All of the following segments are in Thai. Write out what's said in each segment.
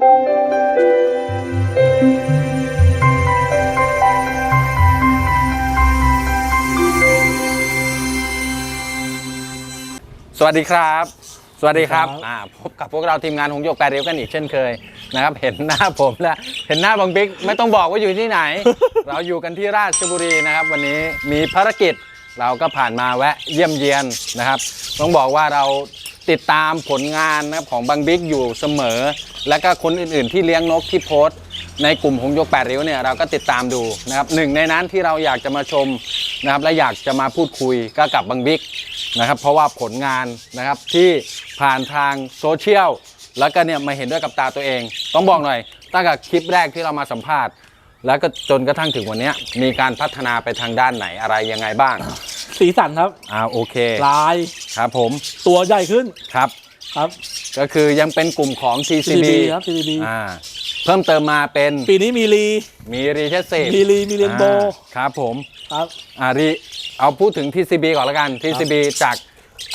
สวัสดีครับ สวัสดีครับครับอ่าพบกับพวกเราทีมงานหงส์โยกแปดเรียวกันอีกเช่นเคยนะครับ เห็นหน้าผมแล้ว เห็นหน้าบังบิ๊กไม่ต้องบอกว่าอยู่ที่ไหน เราอยู่กันที่ราชบุรีนะครับ วันนี้มีภารกิจเราก็ผ่านมาแวะเยี่ยมเยียนนะครับ ต้องบอกว่าเรา ติดตามผลงานนะครับของบังบิ๊กอยู่เสมอ และก็คนอื่นๆที่เลี้ยงนกที่โพสต์ ในกลุ่มหงโยกแปดริ้วเนี่ยเราก็ติดตามดูนะครับหนึ่งในนั้นที่เราอยากจะมาชมนะครับและอยากจะมาพูดคุยก็กับบังบิ๊กนะครับเพราะว่าผลงานนะครับที่ผ่านทางโซเชียลแล้วก็เนี่ยมาเห็นด้วยกับตาตัวเอง ต้องบอกหน่อย ตั้งแต่คลิปแรกที่เรามาสัมภาษณ์ แล้วก็จนกระทั่งถึงวันนี้มีการพัฒนาไปทางด้านไหนอะไรยังไงบ้าง สีสันครับอ่าโอเคลายครับผมตัวใหญ่ขึ้นครับครับ ก็คือยังเป็นกลุ่มของ TCB TCB ครับ TCB อ่าเพิ่มเติมมาเป็นปีนี้มีลีมีรีเชสเซมีลีมีเรนโบว์ครับผมครับอ่ารีเอาพูดถึง TCB ก่อนละกัน TCB จาก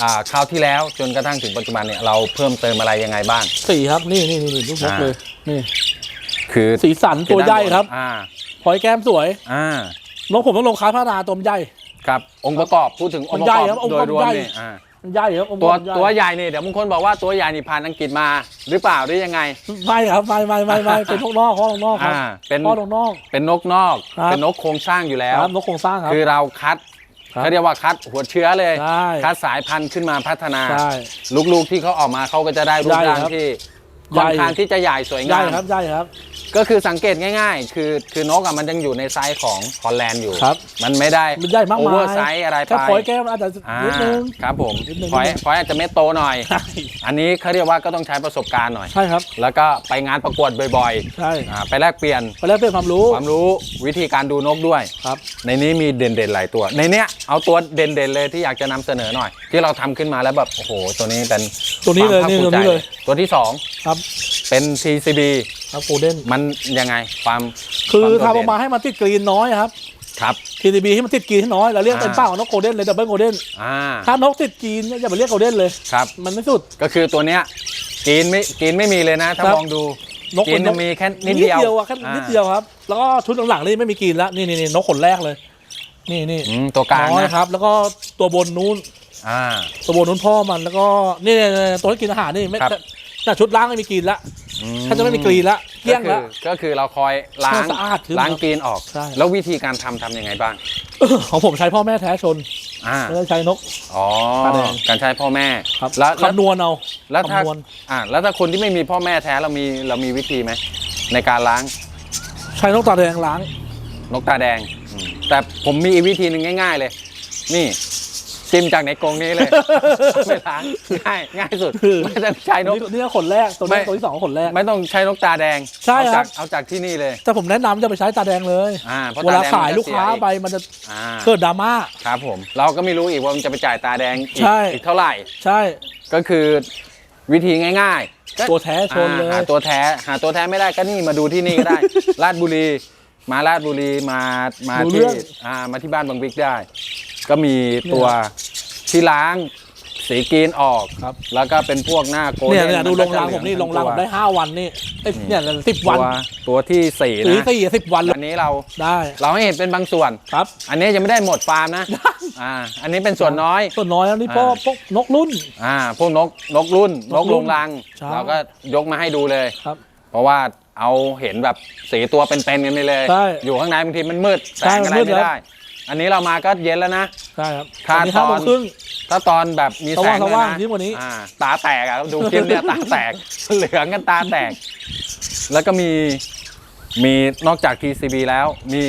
อ่าคราวที่แล้วจนกระทั่งถึงปัจจุบันเนี่ยเราเพิ่มเติมอะไรยังไงบ้างสีครับนี่นี่นี่นี่ลูกนกอ่าเลยนี่คือสีสันตัวใหญ่ครับอ่าพลอยแก้มสวยอ่านกผมต้องลงค้าพัฒนาตัวมันใหญ่ ครับองค์ประกอบพูดถึงองค์ประกใหญ่อบครับองค์โดประยกอบรวมใหญ่นี่อ่ามันใหญ่ครับองค์ตัวมันใหญ่ตัวใหญ่นี่เดี๋ยวบางคนบอกว่าตัวใหญ่นี่ผ่านอังกฤษมา หรือเปล่าหรือยังไงไม่ครับไม่ไม่ไม่ไม่เป็นพวกนอกพ่อลงนอกครับอ่าเป็นพ่อลงนอก เป็นนกนอกครับเป็นนกโครงสร้างอยู่แล้วครับนกโครงสร้างครับคือเราคัดครับเขาเรียกว่าคัดหัวเชื้อเลยใช่คัดสายพันธุ์ขึ้นมาพัฒนาใช่ลูกๆที่เขาออกมาเขาก็จะได้รูปใหญ่ร่างครับที่ ค่อนใหญ่ข้างที่จะใหญ่สวยใหญ่งามครับใหญ่ครับ ก็คือสังเกตง่ายๆ คือคือนกอะมันยังอยู่ในไซส์ของฮอลแลนด์อยู่ครับมันไม่ได้มันใหญ่มากโอมายเวอร์ไซส์อะไรไปแค่พลอยแก้มอาจจะอ่านิดนึงครับผมนิดนึงพอยพอยอาจจะไม่โตหน่อยใช่อันนี้เขาเรียกว่าก็ต้องใช้ประสบการณ์หน่อยใช่ครับ แล้วก็ไปงานประกวดบ่อยใช่ๆอ่าไปแลกเปลี่ยนไปแล้วเป็นความรู้ความรู้วิธีการดูนกด้วยครับ ในนี้มีเด่นๆหลายตัว ในเนี้ยเอาตัวเด่นๆเลยที่อยากจะนำเสนอหน่อย ที่เราทำขึ้นมาแล้วแบบโอ้โหตัวนี้เป็นตัวนี้เลยความนี่ภาคภูตัวมิใจนี้เลย ตัวที่สองครับเป็น TCB ครับโกลเด้นมันยังไงความคือวามทำโดอดอกเด่นมาให้มันติดกรีนน้อยครับครับ TDB ให้มันติดกรีนให้น้อยเราเรียกอ่าเป็นเป้าของนกโกลเด้นเลยดับเบิลโกลเด้นอ่าถ้านกติดกรีนเนี่ยอย่าไปเรียกโกลเด้นเลยครับมันไม่สุดก็คือตัวเนี้ยกินไม่กินไม่มีเลยนะ ถ้าครับมองดูนกกินนกมีแค่นิดเดียวอะแค่อ่านิดเดียวครับ แล้วก็ชุดหลังๆนี่ไม่มีกรีนแล้วนี่นี่นี่นกขนแรกเลย นี่นี่อืมตัวกลางน้อยนะครับ แล้วก็ตัวบนนู้น อ่า ตัวบนนู้นพ่อมันแล้วก็นี่นี่นี่ตัวที่กินอาหารนี่ไม่ครับ แต่แต่ชุดล้างไม่มีกรีนละอืถ้าจะไม่มีกรีนละเกลี้ยงก็ละคือก็คือเราคอยล้างให้สะอาดขึ้นล้างครับกรีนออก ใช่ แล้ววิธีการทำทำยังไงบ้าง ของผมใช้พ่อแม่แท้ชนอ่า ไม่ได้ใช้นก อ๋อ ตาแดง การใช้พ่อแม่ ครับแล้วแล้ว คำนวณเอาแล้วถ้าคำนวณอ่าแล้วถ้าคนที่ไม่มีพ่อแม่แท้เรามีเรามีวิธีไหมในการล้างใช้นกตาแดงล้าง นกตาแดงอืมแต่ผมมีอีกวิธีหนึ่งง่าย ๆ เลย นี่ จิ้มจากในกรงนี้เลย ไม่ล้างง่ายง่ายสุดคือไม่ต้องใช้นก นี่นี่ก็ขนแรกตัวไม่นี้ตัวที่สองก็ขนแรก ไม่ต้องใช้นกตาแดงใช่เอาครัจากบ เอาจากที่นี่เลย แต่ผมแนะนำจะไปใช้ตาแดงเลย อ่าเพราะเวตาลาแดงขายมันจะลูกค้าเสียอีไปมันจะอ่าเกิดดราม่า ครับผม เราก็ไม่รู้อีกว่ามันจะไปจ่ายตาแดงอีกใช่ อีกเท่าไหร่ ใช่ ก็คือวิธีง่ายๆก็ตัวแท้ชนเลย อ่าหาตัวแท้หาตัวแท้ไม่ได้ก็นี่มาดูที่นี่ก็ได้ลาดบุรี มาลาดบุรีมามาดูที่เรื่อง อ่ามาที่บ้านบางวิกได้ ก็มีตัวที่ล้างสีกรีนออกครับ แล้วก็เป็นพวกหน้าโกลเนี่ยด้เนี่ยดูลงรังผมนี่ลงรังผมได้ห้าวันนี่เอ้ยเนี่ยสิบวัน ตัวตัวที่สี่สีนะสี่สิบวันเลยอันนี้เราได้ เราให้เห็นเป็นบางส่วนครับ อันนี้ยังไม่ได้หมดฟาร์มนะอ่าอันนี้เป็นส่วนน้อย ส่วนน้อยแล้วนี่พ่ออ่าพวกนกรุ่นอ่าพวกนกนกรุ่นนนกกรุ่ลนงรังใช่เราก็ยกมาให้ดูเลยครับ เพราะว่าเอาเห็นแบบสีตัวเป็นๆกันไปเลยใช่อยู่ข้างในบางทีมันมืดแสใช่งอะไรมันมืดไม่แล้วได้ อันนี้เรามาก็เย็นแล้วนะ ใช่ครับถ้าตอนนี้ห้าตโมอนงครึ่ง ถ้าตอนแบบมีแสงสว่างๆเลยนะยิ่งกว่านี้ อ่าตาแตกอะดูคลิปเนี่ยตาแตก เหลืองกันตาแตก แล้วก็มีมีนอกจาก TCB แล้วมี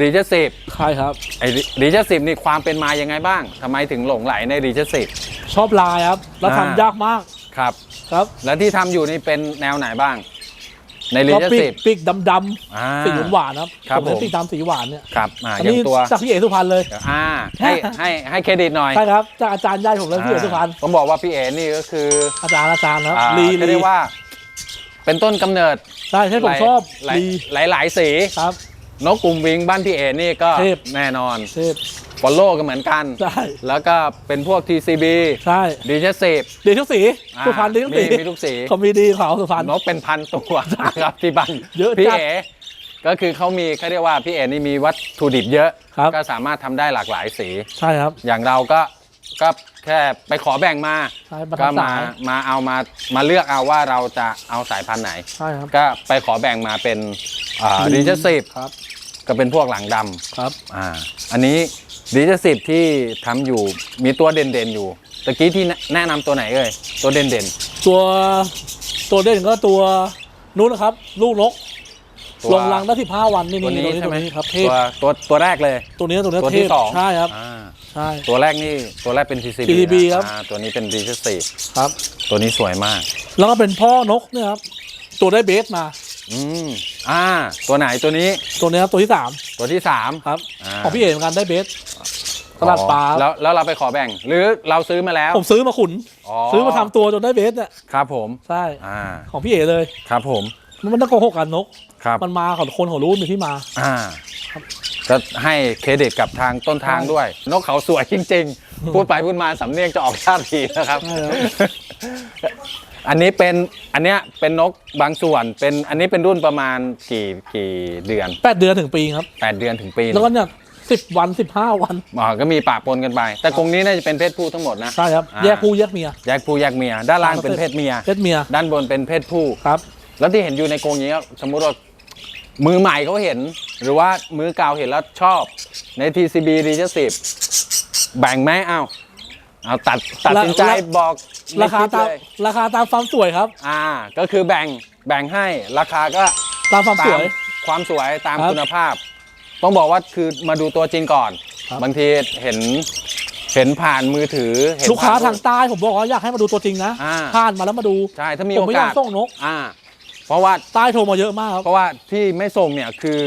r e g e n 10ใช่ครับ ไอ้ r e g e n 10นี่ความเป็นมายังไงบ้างทำไมถึงหลงไหลใน r e g e n 10ชอบลายครับ แล้วอ่า ทำยากมากครับ ครับ แล้วที่ทำอยู่นี่เป็นแนวไหนบ้าง ใน r e ก็ g e n ปีก10ปีกดำอ่าๆสีหวานๆครับครับผม เน้ผมนปีกดำสีหวานเนี่ยครับอ่าอันอย่างนี้ตัวจากพี่เอกสุพรรณเลยเดี๋ยวอ่าให้ให้ให้เครดิตหน่อยใช่ครับจากอาจารย์ใหญ่ผมเลยพี่เอกสุพรรณผมบอกว่าพี่เอ๋นี่ก็คืออาจารย์อาจารย์ครับอ่าลีเขาลีเรียกว่า เป็นต้นกำเนิดใช่ใช่ผมชอบหลายลีหลายหลายสี ครับ นกกลุ่มวิงบ้านพี่เอ๋นี่ก็เทพ แน่นอนเทพ ฟอลโล่ก็เหมือนกัน ใช่ แล้วก็เป็นพวก TCB ใช่ดีเจสิบดีทุกสีอ่าสุพรรณดีทุกสีมีมีทุกสี เขามีดีเขาสุพรรณ นกเป็นพันตัวนะครับที่บ้านเยอะพี่จัดเอก็คือเขามีเขาเรียกว่าพี่เอนี่มีวัตถุดิบเยอะ ครับ ก็สามารถทำได้หลากหลายสี ใช่ครับ อย่างเราก็ก็แค่ไปขอแบ่งมา ใช่มาก็ทำมาสายมาเอามามาเลือกเอาว่าเราจะเอาสายพันธุ์ไหน ใช่ครับ ก็ไปขอแบ่งมาเป็นดีดีเจสิบครับ ก็เป็นพวกหลังดำครับ อ่า อันนี้ดีเจสิบที่ทำอยู่มีตัวเด่นๆอยู่ตะกี้ที่แนะนำตัวไหนเอ่ยตัวเด่นตัวตัวเด่นก็ตัวนู้นนะครับ ลูกนกตัวลงรังได้สิบห้าวันนี่ๆตัวนี้นี่ใช่ไหมตัวนี้ครับเทตัพวตัวตัวแรกเลย ตัวนี้ตัวนี้ตัวเทที่พสองใช่ครับ อ่าใช่ ตัวแรกนี่ตัวแรกเป็น TCB TCB นะครับครับ อ่าตัวนี้เป็นดีเจสิบครับ ตัวนี้สวยมาก แล้วก็เป็นพ่อนกเนี่ยครับ ตัวได้เบสมา อืมอ่า ตัวไหนตัวนี้ตัวนี้ครับตัวที่สามตัวที่สามครับาของพี่เอ๋เหมือนกันได้เบสตลาดปลาอ๋อแล้วแล้วเราไปขอแบ่ง หรือเราซื้อมาแล้วผมซื้อมาขุน ซื้อมาทำตัวจนได้เบสเนี่ยครับผม ใช่อ่า ของพี่เอ๋เลยครับผม มันต้องโกหกกันนก ครับ มันมาของคนของรู้มีที่มา อ่าก็ให้เครดิตกับทางต้นทางใช่ด้วย นกเขาสวยจริง ๆ พูดไปพูดมาสำเนียงจะออกชาติทีนะครับ ใช่ครับ อันนี้เป็นอันเนี้ยเป็นนกบางส่วนเป็นอันนี้เป็นรุ่นประมาณกี่กี่เดือน แปดเดือนถึงปีครับ 8 เดือนถึงปีแล้วก็เนี่ยสิบวันสิบห้าวันอ๋อก็มีปะปนกันไป แต่กรงนี้น่าจะเป็นเพศผู้ทั้งหมดนะ ใช่ครับ อ่า แยกคู่แยกเมีย แยกผู้แยกเมีย ด้านล่างเป็นเพศเมีย เพศเมียด้านบนเป็นเพศผู้ ครับ แล้วที่เห็นอยู่ในกรงนี้ครับสมมุติว่ามือใหม่เขาเห็น หรือว่ามือเก่าเห็นแล้วชอบใน TCB r e g สิบแบ่งไหมเอา เอาตัดตัดสินใจละบอกในราคาลิปตามเลยราคาตามความสวยครับ อ่า ก็คือแบ่งแบ่งให้ราคาก็ตามความสตามวย ความสวยตามครับคุณภาพ ต้องบอกว่าคือมาดูตัวจริงก่อน ครับ บางทีเห็นเห็นผ่านมือถือเห็นลูกค้าผ่นทางใต้ผมบอกว่าอยากให้มาดูตัวจริงนะอ่า ผ่านมาแล้วมาดู ใช่ถ้ามีผโอมไม่อยากากสส่งนก อ่า เพราะว่าใต้โทรมาเยอะมากครับ เพราะว่าที่ไม่ส่งเนี่ยคือ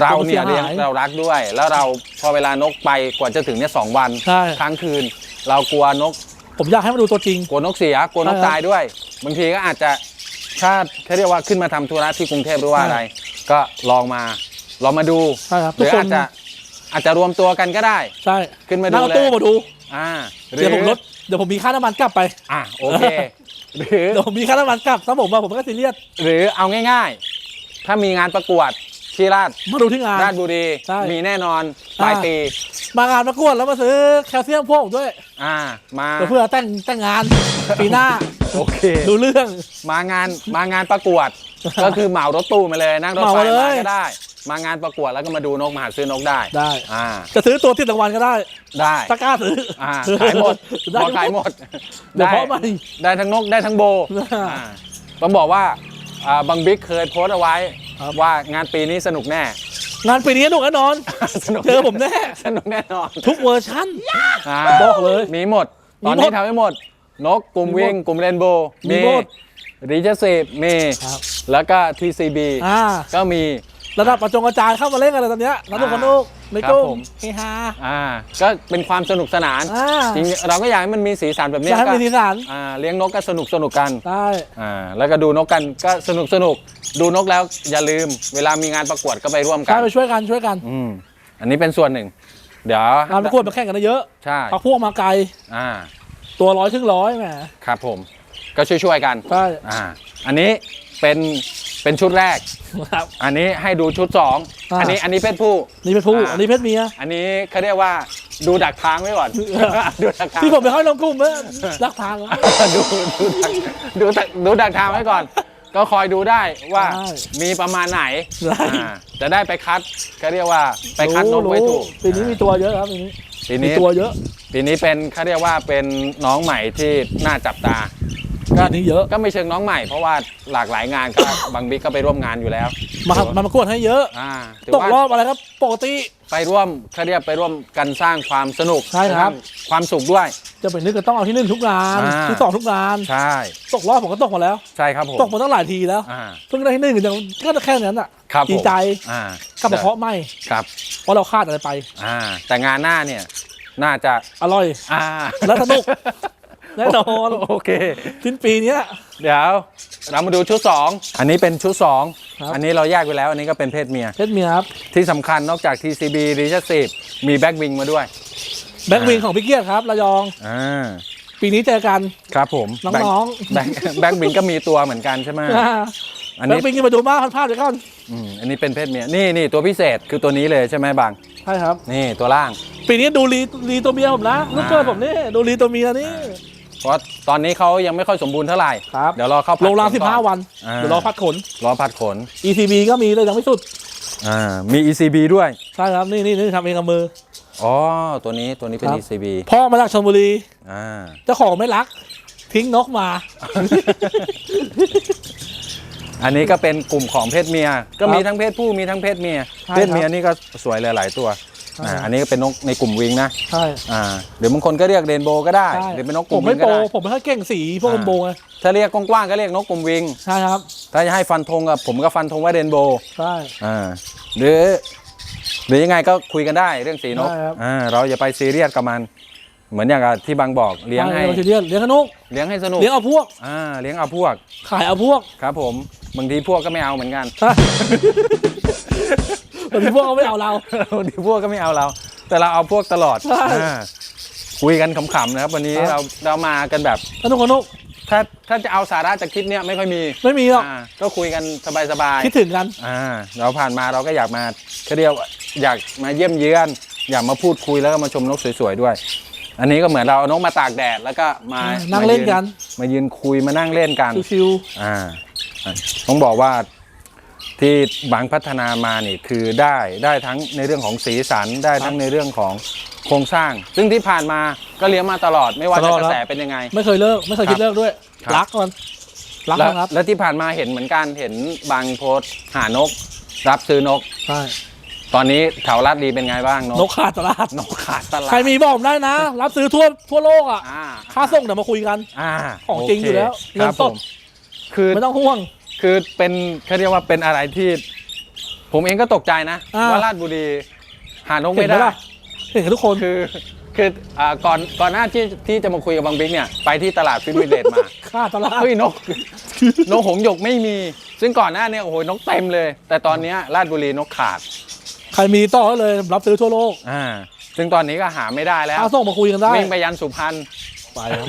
เราเนี่ยกลัวมันเสีเลี้ยยงหายเรารักด้วย แล้วเราพอเวลานกไปกว่าจะถึงเนี่ยสองวันใช่ ค้างคืน เรากลัวนกผมอยากให้มาดูตัวจริง กลัวนกเสียกลัวนกใช่ครับตายด้วย บางทีก็อาจจะถ้าเขาเรียกว่าขึ้นมาทำธุระที่กรุงเทพหรือว่าใช่ อะไร ก็ลองมาลองมาดูใช่ครับหทุรืกอคนอาจจะอาจจะรวมตัวกันก็ได้ ใช่ขึ้นมาดูนั่งรถเลยตู้มาดู อ่าหรือเดี๋ยวผมลดเดี๋ยวผมมีค่าน้ำมันกลับไปอะโอเคหรือ เดี๋ยวผมมีค่าน้ำมันกลับถ้าผมมาผมก็ซีเรียส หรือเอาง่ายๆ ถ้ามีงานประกวด ที่ราชมาดูที่งาน ราชบุรี ใช่มีแน่นอนปลายอ่า ปีมางานประกวดแล้วมาซื้อแคลเซียมพวกผมด้วยอ่ามาเดี๋ยวเพื่อแต่งแต่งงานปีหน้าโอเค ดูเรื่อง มางานมางานประกวด ก็คือเหมารถตู้มาเลยนั่งรถเหมาไฟมาเลย มาก็ได้ มางานประกวดแล้วก็มาดูนกมาหาซื้อนกได้ได้ อ่าจะซื้อตัวติดรางวัลก็ได้ได้ถ้ากล้าซื้ออ่าอ่าขายหมดได้พอขายหมดเดี๋ยวได้เพราะมัน ได้ทั้งนกได้ทั้งโบอ่าอ่าต้องบอกว่าอ่าบังบิ๊กเคยโพสต์เอาไว้ ครับ ว่างานปีนี้สนุกแน่ งานปีนี้สนุกแน่นอน สนุกเจอผมแน่ สนุกแน่นอนทุกเวอร์ชันาบอกเลยมีหมด มีตอนหมนี้ดทำให้หมด นกกลุ่มมีหมดวิ่งกลุ่มเรนโบว์มีหมดรีเจสิบมีครับ แล้วก็ TCB อ่าก็มี ระดับประจงกระจายเข้ามาเล่นกันเลยตอนเนี้ยสนุกอ่าสนุก ในครับกุ้งผมเฮฮาอ่า ก็เป็นความสนุกสนานอ่าจริงเราก็อยากให้มันมีสีสันแบบอนี้ยากให้ก็มีสีสัน อ่าเลี้ยงนกก็สนุกสนุกกันใช่อ่าแล้วก็ดูนกกันก็สนุกสนุกดูนกแล้วอย่าลืม เวลามีงานประกวดก็ไปร่วมกัใช่นไปช่วยกันช่วยกันอืมอันนี้เป็นส่วนหนึ่ง เดี๋ยวงานประกวดมาแข่งกันได้เยอะใช่พักพวกมาไกลอ่าตัวร้อยครึ่งร้อยแหมครับผม ก็ช่วยๆกัน ใช่อ่าอันนี้เป็น เป็นชุดแรก ครับ อันนี้ให้ดูชุดสองอ่า อันนี้อันนี้เพศผู้ นี่เพชรผู้อ่า อันนี้เพชรเมียอันนี้เขาเรียกว่าดูดักทางไว้ก่อน ดูดักทาง ที่ผมไม่ค่อยลงกลุ่มเมื่อรักทางแล้ว ดูดูดักดูดักดูดักทางไว้ก่อน ก็คอยดูได้ว่าใช่มีประมาณไหนได้ อ่าจะได้ไปคัดก็เรียกว่าไปคัดนกไว้ถูกปีนี้มีตัวเยอะครับปีนี้ปีมีนี้ตัวเยอะ ปีนี้เป็นเขาเรียกว่าเป็นน้องใหม่ที่น่าจับตา ก็ปีนี้เยอะก็ไม่เชิงน้องใหม่เพราะว่าหลากหลายงานก็ บางบิ๊กก็ไปร่วมงานอยู่แล้วมามาประกวดให้เยอะอ่าถือตกว่า รอบอะไรครับปกติ ไปร่วมเขาเรียกไปร่วมกันสร้างความสนุกใช่ครับความสุขด้วย จะเป็นนึกก็ต้องเอาที่หนึ่งทุกงานอ่า ที่สองทุกงานใช่ ตกรอบผมก็ตกมาแล้ว ใช่ครับผมตกมาตั้งหลายทีแล้วอ่าเพิ่งได้ที่หนึ่งยังก็แค่นั้นอะครับผมดีใจอ่าก็มาเพราะไม่ครับเพราะเราคาดอะไรไป อ่าแต่งานหน้าเนี่ยน่าจะอร่อย อ่า และสนุก แน่นอนโอเคสิ้นปีเนี้ย เดี๋ยวเรามาดูชุด 2 อันนี้เป็นชุด ครับ 2 อันนี้เราแยกไปแล้ว อันนี้ก็เป็นเพศเมีย เพชรเมียครับที่สำคัญนอกจาก TCB r e g e s i v มีแบ็กวิงมาด้วยแบ็กวิงของพี่เกียรติครับระยอง อ่าปีนี้เจอกัน ครับผมน้องแบ็คแบ็คบินก็มีตัวเหมือนกันใช่ไหมๆอันแบ็นี้กวิงกันไปดูมากพลาดไปก่อนอืมอันนี้เป็นเพศเมียนี่นี่ตัวพิเศษคือตัวนี้เลยใช่ไหมบางใช่ครับ นี่ตัวล่าง ปีนี้ดูรีรีตัวเมียผมนะลูกเกิดผมนี่ดูรีตัวเมียนี่ เพราะตอนนี้เขายังไม่ค่อยสมบูรณ์เท่าไหร่ ครับเดี๋ยวรอเข้าพัดลงรางขสิบก่ห้าวัน อ่า เดี๋ยวรอพัดขน รอพัดขน ECB ก็มีเลยยังไม่สุด อ่ามี ECB ด้วย ใช่ครับ นี่นี่นี่ทำเองกับมือ อ๋อ ตัวนี้ตัวนี้เป็น ครับ ECB พ่อมาจากชลบุรี อ่า เจ้าของไม่รัก ทิ้งนกมา อันนี้ก็เป็นกลุ่มของเพศเมีย ก็มีครับทั้งเพศผู้มีทั้งเพศเมีย ใช่เพศเมียครับนี่ก็สวยหลาย ๆ ตัวใช่ อ่าอันนี้ก็เป็นนกในกลุ่มวิงนะใช่อ่าหรือบางคนก็เรียกเรนโบว์ก็ได้ ใช่หรือเป็นนกกผลุ่มมวิไม่งโปก็รได้ ผมไม่ค่อยเก่งสีพวกอ่าลมโบไงถ้าเรียกกว้างๆก็เรียกนกกลุ่มวิง ใช่ครับถ้าจะให้ฟันธงกับผมก็ฟันธงว่าเรนโบว์ใช่ อ่าหรือ หรือยังไงก็คุยกันได้เรื่องสีนกได้ครับ อ่าเราอย่าไปซีเรียสกับมัน เหมือนอย่างกับที่บางบอกเลี้ยงให้ใช่เลี้ยงเลี้ยงกับนกเลี้ยงให้สนุกเลี้ยงเอาพวก อ่าเลี้ยงเอาพวกขายเอาพวกครับผมบางทีพวกก็ไม่เอาเหมือนกัน ใช่ บางทีพวกเขาไม่เอาเราบางทีพวกก็ไม่เอาเรา แต่เราเอาพวกตลอดใช่ อ่าคุยกันขำๆนะครับ วันนี้ครัเราบเรามากันแบบ สนุกกับนกถ้าถ้าจะเอาสาระจากคลิปเนี้ยไม่ค่อยมีไม่มีหรอกอ่าก็คุยกันสบายคิดถึงกัน ๆอ่าเราผ่านมาเราก็อยากมาเขาเรียกว่าอยากมาเยี่ยมเยือน อยากมาพูดคุยแล้วก็มาชมนกสวยๆด้วย อันนี้ก็เหมือนเราเอานกมาตากแดดแล้วก็มานั่งเล่นกันมายืนคุยมานั่งเล่นกัน ชิวอ่าอะต้องบอกว่า ที่บางพัฒนามานี่คือได้ได้ทั้งในเรื่องของสีสันได้ทั้งในเรื่องของโครงสร้าง ซึ่งที่ผ่านมาก็เลี้ยงมาตลอดไม่ว่าตจะลอดกระแสครับเป็นยังไงๆไม่เคยเลิกไม่เคยคิดเลิกด้วยครับรักมันรักแล้วมันครับ แล้วที่ผ่านมาเห็นเหมือนกันเห็นบางโพสต์หานก รับซื้อนกใช่ตอนนี้แถวลาดดีเป็นไงบ้างนนกกขาดตลาดนกขาดตลาดใครมีบอกผมได้นะ รับซื้อทั่วทั่วโลกอะอ่าค่าส่งเดี๋ยวมาคุยกันอ่าของจริงอยู่แล้วโคเงินครับสผดมคือไม่ต้องห่วง คือเป็นเขาเรียกว่าเป็นอะไรที่ ผมเองก็ตกใจนะ อ่า ว่าราชบุรีหานกเห็ไม่นไหมได้ล่ะเห็นกันทุกคน คือคืออ่าก่อนก่อนหน้าที่ที่จะมาคุยกับบางบิ๊กเนี่ยไปที่ตลาดฟิตวิลเลตมา ค่าตลาด เฮ้ยนก นกหงส์หยกไม่มี ซึ่งก่อนหน้าเนี่ยโอ้โหนกเต็มเลย แต่ตอนเนี้ยราชบุรีนกขาดใครมีต่อเลยรับซื้อทั่วโลกอ่าซึ่งตอนนี้ก็หาไม่ได้แล้วค่าส่งมาคุยกันได้วิ่งไปยันสุพรรณไปครับ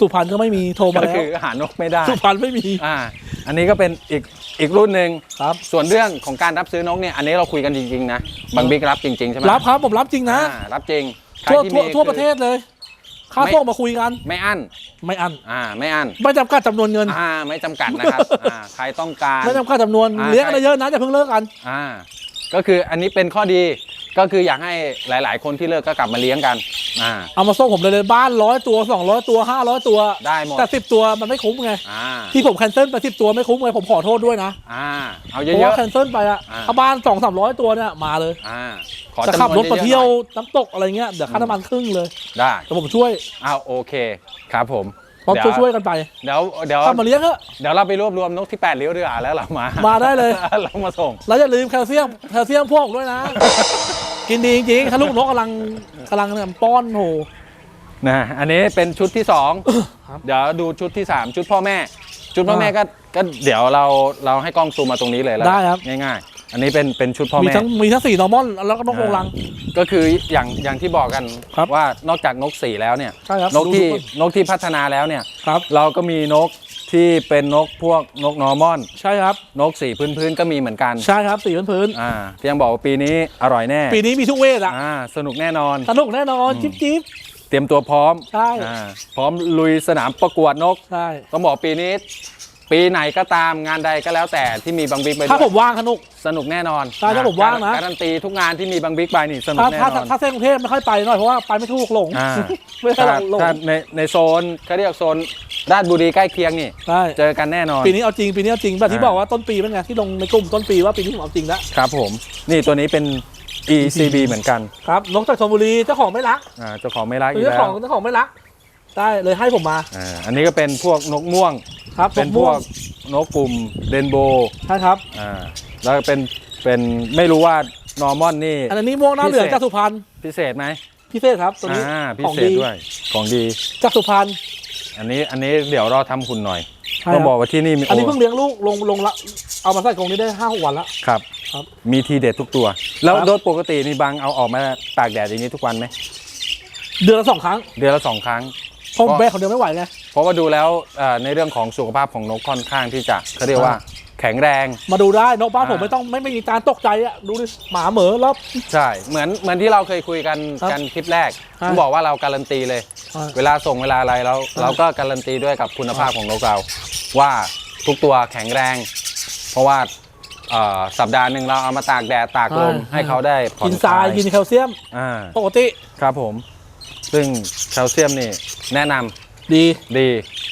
สุพรรณก็ไม่มีโทรมาก็แล้ว คือหานกไม่ได้สุพรรณไม่มี อ่า อันนี้ก็เป็นอีกอีกรุ่นหนึ่งครับ ส่วนเรื่องของการรับซื้อนกเนี่ยอันนี้เราคุยกันจริงๆนะบางบิ๊กรับจริงๆใช่ไหมรับครับผมรับจริงนะอ่ารับจริงใครทั่วที่ทั่วมีทั่วคือประเทศเลย ค่าไม่ส่งมาคุยกัน ไม่อั้นไม่อัน อ่าไม่อั้นไม่จำกัดจำนวนเงิน อ่าไม่จำกัดนะครับอ่าใครต้องการ ไม่จำกัดจำนวนอ่าเลี้ยงกันเยอะนะอย่าเพิ่งเลิกกัน อ่าก็คืออันนี้เป็นข้อดี ก็คืออยากให้หลาย ๆ คนที่เลิกก็กลับมาเลี้ยงกันอ่าเอามาส่งผมเลยเลยบ้านร้อยตัวสองร้อยตัวห้าร้อยตัวได้หมดแต่สิบตัวมันไม่คุ้มไง อ่าที่ผมแคนเซิลไปสิบตัวไม่คุ้มไงผมขอโทษด้วยนะอ่าเอาเพเยราะอะว่าแคนเซิลไปอะอ่า ถ้าบ้านสองสามร้อยตัวเนี่ยมาเลยๆอ่าขอจะจำนวนขับรถมาอะๆเที่ยวหน่อน้ำตกอะไรเงี้ยเดี๋ยวค่าน้ำมันครึ่งเลยได้แต่ผมช่วยเอาโอเคครับผมเราเดี๋ยวช่วยๆกันไปเดี๋ยวเดี๋ยว ถ้ามาเลี้ยงเถอะ เดี๋ยวเราไปรวบรวมนกที่แปดเลี้ยวดีกว่าแล้วเรามา มาได้เลย เรามาส่ง แล้วอย่าลืมแคลเซียมแคลเซียมพวกด้วยนะ กินดีจริงๆถ้าลูกนกกำลังกำลังเนี่ยป้อนโหนะอันนี้เป็นชุดที่สองครับเดี๋ยวดูชุดที่สามชุดพ่อแม่ ชุดพ่อแม่ก็ก็เดี๋ยวเราเราให้กล้องซูมมาตรงนี้เลยแล้วได้ครับ ง่ายๆ อันนี้เป็นเป็นชุดพ่อมีแม่ ทั้งมีทั้งสี่นอร์มอนแล้วก็นกโรงรัง ก็คืออย่างอย่างที่บอกกันครับว่านอกจากนกสีแล้วเนี่ย ใช่ครับนกที่ดูดูนกที่พัฒนาแล้วเนี่ย ครับ เราก็มีนก ที่เป็นนกพวกนกนอร์มอน ใช่ครับ นกสีพื้นพื้นๆก็มีเหมือนกันใช่ครับสีพื้นอ่าที่ยังบอกว่าปีนี้อร่อยแน่ๆปีนี้มีทุกเวทอะอ่าสนุกแน่นอน สนุกแน่นอนจิ๊บจิ๊บ เตรียมตัวพร้อมใช่ อ่าพร้อมลุยสนามประกวดนก ใช่ ต้องบอกปีนี้ ปีไหนก็ตามงานใดก็แล้วแต่ที่มีบังบิ๊กไปถ้าด้ผวยมว่างสนุก สนุกแน่นอนใช่ถ้าผมว่างนะ การันตีทุกงานที่มีบังบิ๊กไปนี่สนุกถ้าแน่ถ้านอน ถ้าเส้นกรุงเทพไม่ค่อยไปหน่อยเพราะว่าไปไม่ถูกหลงอ่า ไม่ใช่ถ้าหลงถ้าในในโซนเขาเรียกโซนราชบุรีใกล้เคียงนี่ ใช่เจอกันแน่นอน ปีนี้เอาจริงปีนี้เอาจริงแบบที่อ่า บอกว่าต้นปีเป็นไงที่ลงในกลุ่มต้นปีว่าปีนี้ผมเอาจริงแล้วครับผม นี่ตัวนี้เป็น ECB เหมือนกันครับนกจากชลบุรีเจ้าของไม่รักอ่าเจ้าของไม่รักอีกเจ้าแล้ขวองเจ้าของไม่รัก ได้เลยให้ผมมาอ่าอันนี้ก็เป็นพวกนกม่วง ครับเป็นพม่ววกงนกกลุ่มเรนโบใช่ครับอ่าแล้วก็เป็นเป็นไม่รู้ว่านอร์มอนนี่ อันนี้ม่วงหน้าเหลืองพิเศษจากสุพรรณพิเศษไหมพิเศษครับตัวนี้อ่าพิของเศษดีด้วยของดีจากสุพรรณอันนี้อันนี้เดี๋ยวเราทำหุ่นหน่อยใช่ต้องครับบอกว่าที่นี่มีอันนี้โเพิ่งเลี้ยงลูกลงลงละเอามาใส่กรงนี้ได้ห้าหกวันละครับครับ มีทีเด็ดทุกตัว แล้วครับโดยปกตินี่บางเอาออกมาตากแดดอย่างนี้ทุกวันไหมเดือนละสองครั้ง เดือนละสองครั้ง เพราะผมก็แบกคนเดียวไม่ไหวไง เพราะว่าดูแล้วเอ่อในเรื่องของสุขภาพของนกค่อนข้างที่จะเขาเรียกว่า แข็งแรง มาดูได้นกบ้านผมอ่า ไม่ต้องไม่ไม่มีการตกใจอะดูดิหมาเหมือแล้ว ใช่เหมือนเหมือนที่เราเคยคุยกันครับกันคลิปแรกใช่ผมบอกว่าเราการันตีเลยอ่าเวลาส่งเวลาอะไรเราเราก็การันตีด้วยกับคุณภาพของนกเราว่าทุกตัวแข็งแรง เพราะว่าเอ่อสัปดาห์หนึ่งเราเอามาตากแดดตากลมอ่า ให้เขาได้ผ่อกินนคทราลายยกินแคลเซียม อ่าปกติ ครับผม ซึ่งแคลเซียมนี่แนะนำดีดี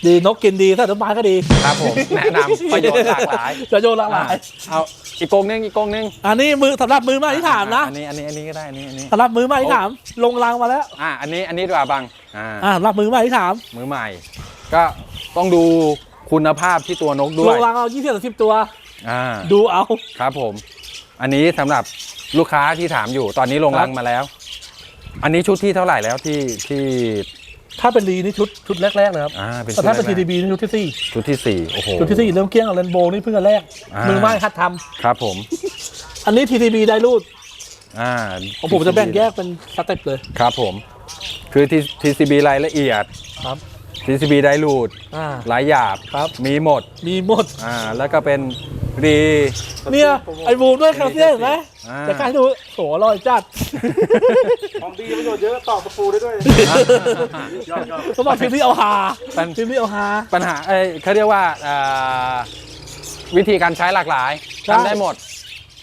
ดีนกกินดีถ้าต้นไม้ก็ดีครับผม แนะนำประโยชน์หลากหลายประโยชน์หลากหลายอ่าเอาอีกกรงนึงอีกกรงนึงอันนี้มือสำหรับมือใหม่ที่ถามนะอันนี้อันนี้อันนี้ก็ได้อันนี้อันนี้สำหรับมือใหม่ที่ถาม ลงรางมาแล้วอ่าอันนี้อันนี้ดีกว่าบังอ่าอ่าสำหรับมือใหม่ที่ถาม มือใหม่ ก็ต้องดูคุณภาพที่ตัวนกด้ลวยงรางเอายี่สิบสิบตัว อ่าดูเอา ครับผม อันนี้สำหรับลูกค้าที่ถามอยู่ตอนนี้ลงครับรังมาแล้ว อันนี้ชุดที่เท่าไหร่แล้วที่ที่ ถ้าเป็นดีนี่ชุดชุดแรกๆเลยครับอ่าเป็นแต่ชุดถ้าเป็น แรก TDB นี่ชุดที่สี่ๆชุดที่สี่โอ้โห ชุดที่สี่เริ่มเกี้ยงกับเรนโบว์นี่เพิ่งอันแรกอ่ามื มือไม้คัดทครับผมำอันนี้ TDB ได้รูดอ่าของผมจะแบ่งแยกเป็นสเต็ปเลยครับผม คือ T- TCB รายละเอียด ครับ TCB ไดรูดอ่าหลายหยาบครับ มีหมด มีหมด อ่าแล้วก็เป็น รีเนี่ยไอ้บูมด้วยแคลเซียมเห็นไหมอ่าจะกล้าให้ดูโหอร่อยจัดของดีประโยชน์เยอะตอกตะปูได้ด้วยยอดยอดเขาบอกทีมนี้เอาฮาเป็นทีมนี้เอาฮาปัญหาเอ้ยเขาเรียกว่าอ่าวิธีการใช้หลากหลายใช่ ทำได้หมด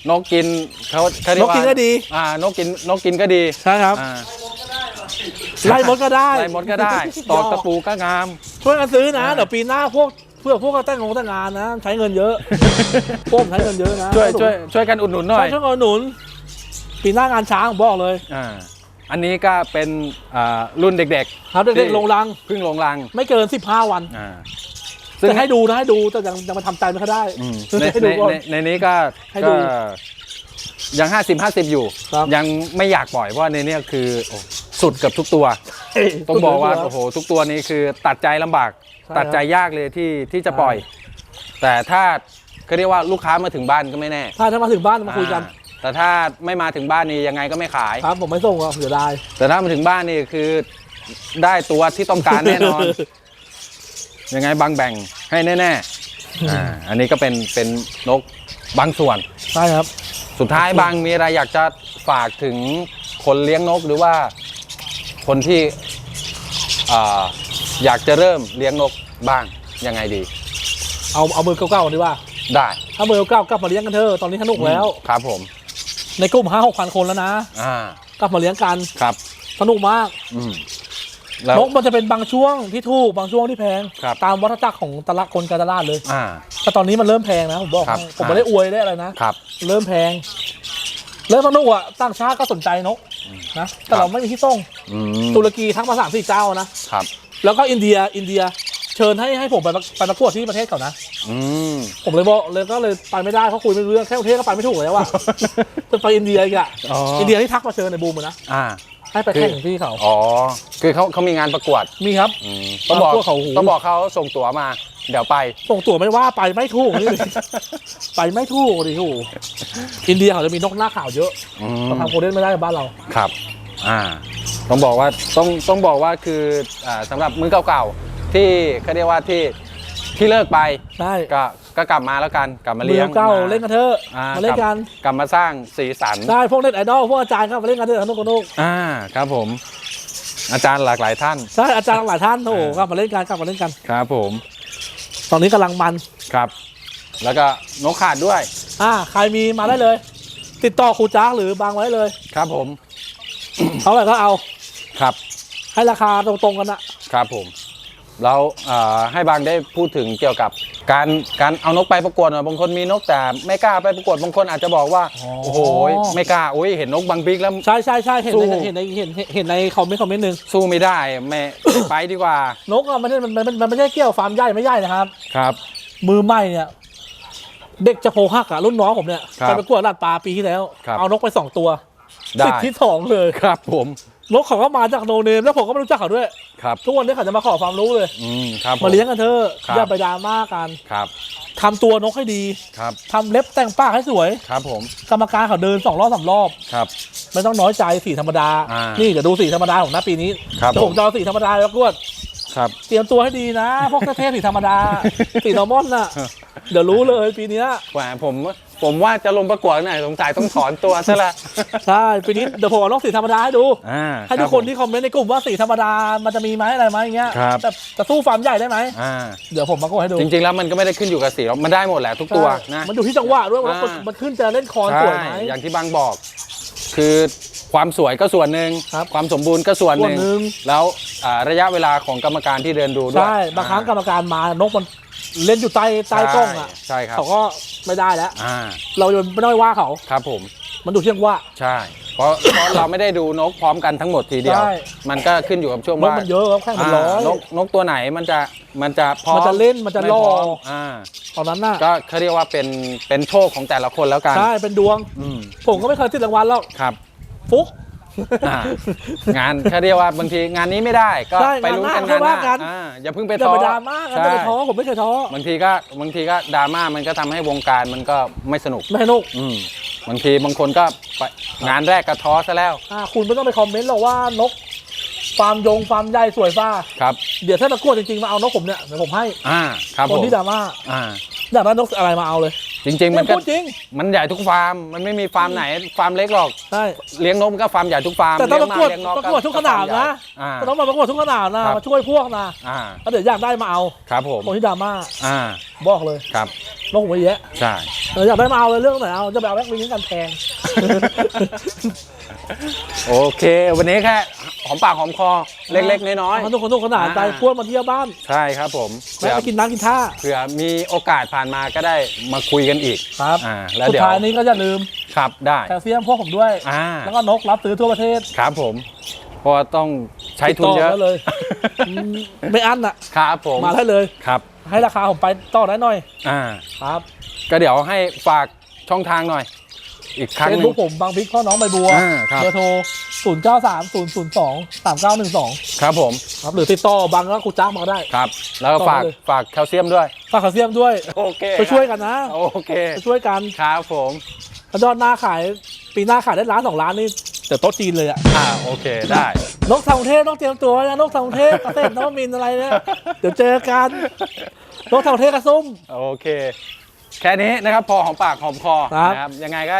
นกกินเขาเขาเรียนกกว่ากินก็ดีอ่านกกินนกกินก็ดีใช่ครับอ่าไล่มดก็ได้ไล่มดก็ได้ ตอกตะปูก็งามช่วยกันซื้อนะอ่าเดี๋ยวปีหน้าพวก เพื่อพวกเขาแต่งงงแต่งงานนะ ใช้เงินเยอะพวกผมใช้เงินเยอะนะช่วยช่วยช่วยกันอุดหนุนหน่อยช่วยกันหนุนปีหน้างานช้างผมบอกเลยอ่าอันนี้ก็เป็นอ่ารุ่นเด็กครับที่เด็กๆลงรังๆเพิ่งลงรัง ไม่เกิน 15 วันอ่าซึ่งจะให้ดูนะให้ดูแต่ยังยังมาทำใจไม่ค่อยได้อืมให้ในดูในก่อนในในนี้ก็ให้ดูก็ยัง 50 50 อยู่ครับยังไม่อยากปล่อยเพราะว่าในเนี้คือโอ้สุดเกับทุกตัวเอ้ยต้องบอกว่าโอ้โหทุกตัวนี้คือตัดใจลำบากใช่ ตัดใจยากเลยที่ที่จะปล่อย แต่ถ้าเขาเรียกว่าลูกค้ามาถึงบ้านก็ไม่แน่ถ้าถ้ามาถึงบ้านมาคุยกันอ่าแต่ถ้าไม่มาถึงบ้านนี่ยังไงก็ไม่ขายครับผมไม่ส่งอะเสียดายแต่ถ้ามาถึงบ้านนี่คือได้ตัวที่ต้องการแน่นอน ยังไงบางแบ่งให้แน่ๆอ่าอันนี้ก็เป็นเป็นนกบางส่วนใช่ครับ สุดท้ายบางมีอะไรอยากจะฝากถึงคนเลี้ยงนกหรือว่าคนที่อ่าอยากจะเริ่มเลี้ยงนก บ้างยังไงดีเอาเอามือเก่าๆก่อนดีกว่าได้ถ้ามือเก่าๆกลับมาเลี้ยงกันเถอะตอนนี้สนุกแล้ว ครับผม ในกลุ่มห้าหกพันคนแล้วนะอ่ากลับมาเลี้ยงกันครับ สนุกมากอืมแล้วนกมันจะเป็นบางช่วงที่ถูกบางช่วงที่แพงครับตามวัฏจักรของตลาดคนการตลาดเลยอ่าแต่ตอนนี้มันเริ่มแพงนะผมบอกครับให้ผมไม่ได้อวยได้อะไรนะครับ เริ่มแพงเริ่มสนุกอะต่างชาติก็สนใจนกนะแต่ครับเราไม่มีที่ส่งอืมตุรกีทั้งมาสามสี่เจ้านะครับ แล้วก็อินเดียอินเดีย เชิญให้ให้ผมไปประไปประกวดที่ประเทศเขานะ อืม ผมเลยบอกเลยก็เลยไปไม่ได้เพราะคุยไม่รู้เรื่องแค่ประเทศก็ไปไม่ถูกแล้วอะ จะไปอินเดียอีกอะอ๋ออินเดียที่ทักมาเชิญในบูมอะนะอ่า ให้ไปแข่งที่เขาอ๋อ คือเขาเขามีงานประกวดมีครับ อืมต้องบอกพวกเขาหู ต้องบอกเขาส่งตั๋วมา เดี๋ยวไป ส่งตั๋วไม่ว่าไปไม่ถูกนี่ ไปไม่ถูกดิถูกอินเดียเขาจะมีนกหน้าขาวเยอะอืม เราทำโคเดนไม่ได้กับบ้านเรา ครับ อ่า ต้องบอกว่า ต้อง ต้องบอกว่าคือ อ่าสำหรับมือเก่าๆ ที่เขาเรียกว่าที่ที่เลิกไปใช่ก็ก็กลับมาแล้วกันกลับมามืเลี้ยองเก้ามาเล่นกันเถอะอ่มาเล่นกันกลับมาสร้างสีสันใช่พวกเล่นไอดอลพวกอาจารย์ครับมาเล่นกันเถอะสนุกสนุกอ่าครับผม อาจารย์หลากหลายท่านใช่อาจารย์หลายท่านโอ้โหอ่ากลับมาเล่นกันกลับมาเล่นกันครับผม ตอนนี้กำลังมันครับ แล้วก็นกขาดด้วย อ่าใครมีมาได้เลย ติดต่อครูจ้าหรือบางไว้เลยครับผม เท่าไหร่ก็เอาครับ ให้ราคาตรงๆกันนะครับผม แล้วเอ่อให้บางได้พูดถึงเกี่ยวกับการการเอานกไปประกวดหน่อยบางคนมีนกแต่ไม่กล้าไปประกวดบางคนอาจจะบอกว่าโอ้โหไม่กล้าโอ้ยเห็นนกบางบิ๊กแล้วใช่ใช่ใช่เห็นสู้ในเห็นในเห็นเห็นเห็นในคอมเมนต์คอมเมนต์หนึ่งสู้ไม่ได้ไม่ไปดีกว่านกอะมันไม่ได้มันมันมันไม่ใช่เกี่ยวฟาร์มใหญ่ไม่ใหญ่นะครับครับ มือใหม่เนี่ยเด็กจะโพหักอะรุ่นน้องผมเนี่ยครับไปประกวดลาดปลาปีที่แล้วครับเอานกไปสองตัวได้ติดที่สองเลยครับผม นกเขาก็มาจากโนเนมแล้วผมก็ไม่รู้จักเขาด้วย ครับ ทุกวันนี้เขาจะมาขอความรู้เลย อืมครับผ มาเลี้ยงกันเถอะครับ อย่าไปดราม่ากันครับ ทำตัวนกให้ดีครับ ทำเล็บแต่งปากให้สวย ครับผม กรรมการเขาเดินสองรอบสามรอบ ครับ ไม่ต้องน้อยใจสีธรรมดา อ่านี่นี่เดี๋ยวดูสีธรรมดาของหน้าปีนี้ครับเดี๋ยวผมจะเอาสีธรรมดาแล้วกวดครับ เตรียมตัวให้ดีนะพวกเทพๆสีธรรมดา สีนอร์มอนน่ะ เดี๋ยวรู้เลยปีเนี้ยแหมผม ผมว่าจะลงประกวดหน่อยสงสัยต้องถอนตัวซะละ ใช่ปีนี้เดี๋ยวผมเอาลองสีธรรมดาให้ดู อ่าให้ทุกคนที่คอมเมนต์ในกลุ่มว่าสีธรรมดามันจะมีไหมอะไรไหมอย่างเงี้ยครับ แต่จะสู้ฟาร์มใหญ่ได้ไหม อ่าเดี๋ยวผมมาโกให้ดูจริงๆแล้วมันก็ไม่ได้ขึ้นอยู่กับสีหรอกมันได้หมดแหละทุกตัวใช่นะ มันอยู่ที่จังหวะด้วยว่าอ่ามันขึ้นจะเล่นคอนใช่สวยไหมอย่างที่บางบอก คือความสวยก็ส่วนหนึ่งครับความสมบูรณ์ก็ส่วนหส่วนหนึ่นึ่ง งแล้วอ่าระยะเวลาของกรรมการที่เดินดูด้วย ใช่ บางครั้งกรรมการมานกมัน เล่นอยู่ใต้ใต้กล้องอะใช่ครับเขาก็ไม่ได้แล้วอ่าเราไม่ได้ว่าเขาครับผม มันดูที่จังหวะใช่ เพราะเพราะเราไม่ได้ดูนกพร้อมกันทั้งหมดทีเดียวใช่มันก็ขึ้นอยู่กับช่วงนกว่ามันเยอะครับแข่งมันร้อยานกนกตัวไหนมันจะมันจะพร้อมมันจะเล่นมันจะไพล่อมอ่าตอนนั้นน่ะก็เขาเรียกว่าเป็นเป็นโชคของแต่ละคนแล้วกันใช่เป็นดวงอืมผมก็ไม่เคยติดรางวัลแล้วครับฟุก อ่างานเขาเรียกว่าบางทีงานนี้ไม่ได้ก็ใช่ไปลุ้นกันงานหน้างานหค่อยว่ากัน้านอ่าอย่าเพิ่งไปอย่าท้อไปดราม่าอย่าใช่ไปท้อผมไม่เคยท้อบางทีก็บางทีก็ดราม่ามันก็ทำให้วงการมันก็ไม่สนุกไม่สนุกอืมบางทีบางคนก็ไปงานแรกก็ท้อซะแล้วอ่าคุณไม่ต้องไปคอมเมนต์หรอกว่านกฟาร์มยงฟาร์มใหญ่สวยฟ้า ครับ เดี๋ยวถ้าประกวดจริงๆมาเอานกผมเนี่ยเดี๋ยวผมให้อ่าครับคนผมที่ดราม่าอ่าอยากได้นกอะไรมาเอาเลย จริง ๆ มันก็พูดจริง มันใหญ่ทุกฟาร์มมันไม่มีฟาร์มไหนฟาร์มเล็กหรอกใช่เลี้ยงนกมันก็ฟาร์มใหญ่ทุกฟาร์มแต่ต้องประกวดเลี้ยงมากประกวดทุกขนาดนะอ่า ต้องมาประกวดทุกขนาดนะครับ มาช่วยพวกนะอ่าแล้วเดี๋ยวอยากได้มาเอาครับผมคนที่ดราม่าอ่าบอกเลย ครับ นกผมเยอะแยะใช่เอออยากได้มาเอาเลยเรื่องไหนเอาจะไปเอาแบ็ควิงกันแพง โอเค วันนี้แค่หอมปากหอมคอเล็กๆน้อยมันทุกคนทุกขนาดใจอ่าพวกมาเที่ยวบ้านๆใช่ครับผมแวะเผื่อไปกินน้ำกินท่าเผื่อมีโอกาสผ่านมาก็ได้มาคุยกันอีกครับอ่าแล้วสุดเดี๋ยวท้ายนี้ก็อย่าลืมครับได้แคลเซียมพวกผมด้วยอ่าแล้วก็นกรับซื้อทั่วประเทศครับผมเพราะว่าต้องใช้ทุนเยอะติดต่อได้เลยอืมไม่อั้นอะครับผมมาได้เลยครับ ให้ราคาผมไปต่อได้หน่อยอ่า ครับก็เดี๋ยวให้ฝากช่องทางหน่อย อีกครั้งเฟหซนึ่บุ๊ง กผมบางพิกพ่อน้องใบบัวอ่าครับ เบอร์โทร 0 9 3 0 0 2 3 9 1 2 ครับผมครับหรือติดต่อบางก็คูจ้างมาก็ได้ ครับ แล้วก็ต่อฝากเลย ฝากแคลเซียมด้วย ฝากแคลเซียมด้วย โอเคไปช่วยกันนะโอเค ไปช่วยกันครับผมถ้ายอดหน้าขายปีหน้าขายได้ล้านสองล้านนี่ เดี๋ยวโต๊ะจีนเลยอะอ่าโอเคได้ นกทางกรุงเทพต้องเตรียมตัวไว้นะนกทางกรุงเทพเกษตรนวมินทร์อะไรเนี่ยเดี๋ยวเจอกันนกทางกรุงเทพกระซุ่ม โอเค แค่นี้นะครับพอหอมปากหอมคอครับ นะครับยังไงก็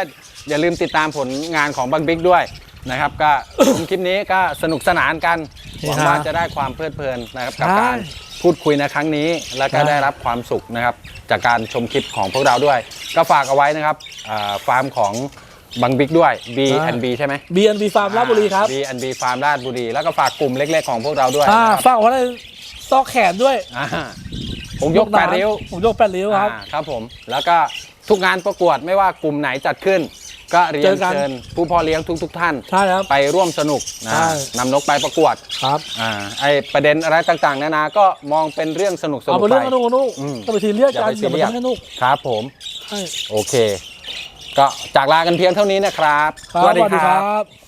อย่าลืมติดตามผลงานของบังบิ๊กด้วยนะครับ ก็ชมคลิปนี้ก็สนุกสนานกันหวังว่าจะได้ความเพลิดเพลินนะครับกับการพูดคุยในครั้งนี้ แล้วก็ได้รับความสุขนะครับ จากการชมคลิปของพวกเราด้วย ก็ฝากเอาไว้นะครับอ่าฟาร์มของ บังบิ๊กด้วย B&B ใช่ไหมบีอ็นบีฟาร์มราชบุรีครับ B&B ฟาร์มราชบุรี แล้วก็ฝากกลุ่มเล็กๆของพวกเราด้วยอ่านะครับฝากไว้ในซอกแขนด้วยอ่าผมยกแปดริ้ว ผมยกแปดริ้วครับ อ่าครับผมแล้วก็ทุกงานประกวดไม่ว่ากลุ่มไหนจัดขึ้น ก็เรียเจนอกัน เชิญผู้พ่อเลี้ยงทุก ๆ ท่าน ใช่ครับ ไปร่วมสนุกนะใช่ นำนกไปประกวดครับอ่าไอประเด็นอะไรต่างๆ นานาก็มองเป็นเรื่องสนุกสนุเอากไปไป เรื่องสนุกสนุกอืมก็ไปทีเรียกอย่ากันไปเดี๋ยวมันซีเรียสจะสนุกครับผม ใช่โอเค ก็จากลากันเพียงเท่านี้นะครับครับสวัสดีครับ